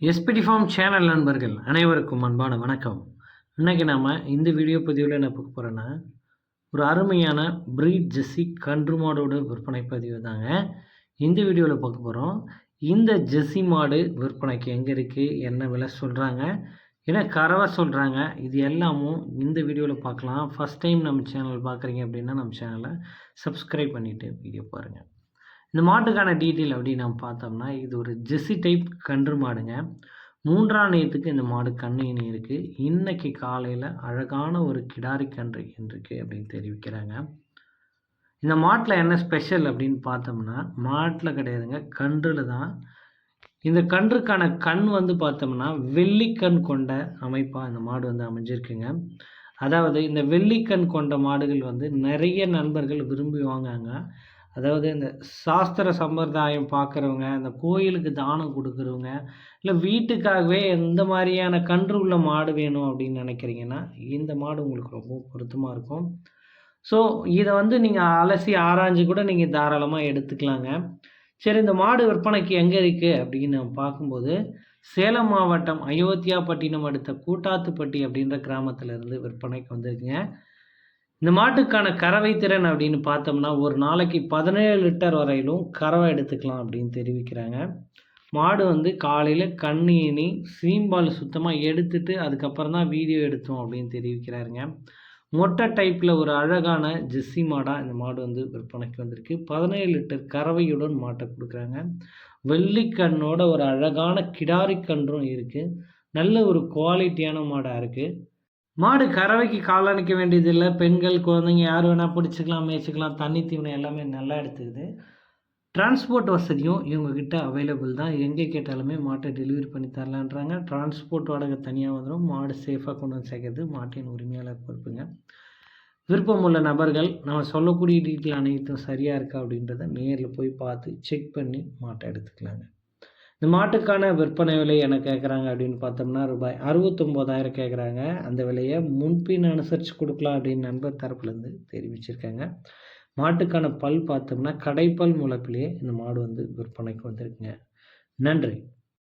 SPD form channel நண்பர்கள் அனைவருக்கும் அன்பான வணக்கம். இன்றைக்கி நாம் இந்த வீடியோ பதிவில் என்ன பார்க்க போகிறோன்னா ஒரு அருமையான பிரீட் ஜெஸ்ஸி கன்று மாடோட விற்பனை பதிவு தாங்க. இந்த வீடியோவில் பார்க்க போகிறோம் இந்த ஜெஸ்ஸி மாடு விற்பனைக்கு எங்கே இருக்குது என்ன விலை சொல்கிறாங்க என்ன கறவை சொல்கிறாங்க இது எல்லாமும் இந்த வீடியோவில் பார்க்கலாம். ஃபஸ்ட் டைம் நம்ம சேனல் பார்க்குறீங்க அப்படின்னா நம்ம சேனலை சப்ஸ்கிரைப் பண்ணிவிட்டு வீடியோ பாருங்கள் இந்த மாட்டுக்கான டீட்டெயில் அப்படின்னு நம்ம பார்த்தோம்னா இது ஒரு ஜெஸ்ஸி டைப் கன்று மாடுங்க. மூன்றாம் நேயத்துக்கு இந்த மாடு கண்ணு இனி இருக்குது இன்னைக்கு காலையில் அழகான ஒரு கிடாரி கன்று இருக்கு அப்படின்னு தெரிவிக்கிறாங்க. இந்த மாட்டில் என்ன ஸ்பெஷல் அப்படின்னு பார்த்தோம்னா மாட்டில் கிடையாதுங்க கன்றில் தான். இந்த கன்றுக்கான கண் வந்து பார்த்தோம்னா வெள்ளிக்கண் கொண்ட அமைப்பாக இந்த மாடு வந்து அமைஞ்சிருக்குங்க. அதாவது இந்த வெள்ளிக்கண் கொண்ட மாடுகள் வந்து நிறைய நண்பர்கள் விரும்பி வாங்காங்க அதாவது இந்த சாஸ்திர சம்பிரதாயம் பார்க்குறவங்க இந்த கோயிலுக்கு தானம் கொடுக்குறவங்க இல்லை வீட்டுக்காகவே எந்த மாதிரியான கன்று உள்ள மாடு வேணும் அப்படின்னு நினைக்கிறீங்கன்னா இந்த மாடு உங்களுக்கு ரொம்ப பொருத்தமாக இருக்கும். ஸோ இதை வந்து நீங்கள் அலசி ஆராய்ஞ்சு கூட நீங்கள் தாராளமாக எடுத்துக்கலாங்க. சரி இந்த மாடு விற்பனைக்கு எங்கே இருக்குது அப்படின்னு நம்ம பார்க்கும்போது சேலம் மாவட்டம் அயோத்தியாப்பட்டினம் அடுத்த கூட்டாத்துப்பட்டி அப்படின்ற கிராமத்திலிருந்து விற்பனைக்கு வந்திருக்குங்க. இந்த மாட்டுக்கான கறவை திறன் அப்படின்னு பார்த்தோம்னா ஒரு நாளைக்கு பதினேழு லிட்டர் வரையிலும் கறவை எடுத்துக்கலாம் அப்படின்னு தெரிவிக்கிறாங்க. மாடு வந்து காலையில் கண்ணீனி சீம்பால் சுத்தமாக எடுத்துட்டு அதுக்கப்புறம் தான் வீடியோ எடுத்தோம் அப்படின்னு தெரிவிக்கிறாருங்க. மொட்டை டைப்பில் ஒரு அழகான ஜெஸ்ஸி மாடாக இந்த மாடு வந்து விற்பனைக்கு வந்திருக்கு. பதினேழு லிட்டர் கறவையுடன் மாட்டை கொடுக்குறாங்க. வெள்ளிக்கண்ணோட ஒரு அழகான கிடாரி கன்றும் இருக்குது நல்ல ஒரு குவாலிட்டியான மாடாக இருக்குது மாடு கறவைக்கு காலணிக்க வேண்டியதில்லை. பெண்கள் குழந்தைங்க யார் வேணால் பிடிச்சிக்கலாம் மேய்ச்சிக்கலாம் தண்ணி தீவனம் எல்லாமே நல்லா எடுத்துக்குது. டிரான்ஸ்போர்ட் வசதியும் இவங்கக்கிட்ட அவைலபிள் தான். எங்கே கேட்டாலுமே மாட்டை டெலிவரி பண்ணி தரலான்றாங்க. டிரான்ஸ்போர்ட் வாடகை தனியாக வந்துடும். மாடு சேஃபாக கொண்டு வந்து சேர்க்கறது மாட்டின் உரிமையாளர் பொறுப்புங்க. விருப்பம் உள்ள நபர்கள் நம்ம சொல்லக்கூடிய டீட்டெயில் அனைத்தும் சரியாக இருக்கா அப்படின்றத நேரில் போய் பார்த்து செக் பண்ணி மாட்டை எடுத்துக்கலாங்க. இந்த மாட்டுக்கான விற்பனை விலை என்ன கேட்குறாங்க அப்படின்னு பார்த்தோம்னா ரூபாய் அறுபத்தொம்போதாயிரம் கேட்குறாங்க அந்த விலையை முன்பின் அனுசரித்து கொடுக்கலாம் அப்படின்னு நண்பர் தரப்புலேருந்து தெரிவிச்சிருக்காங்க. மாட்டுக்கான பல் பார்த்தோம்னா கடைப்பல் முளைப்பிலேயே இந்த மாடு வந்து விற்பனைக்கு வந்திருக்குங்க. நன்றி.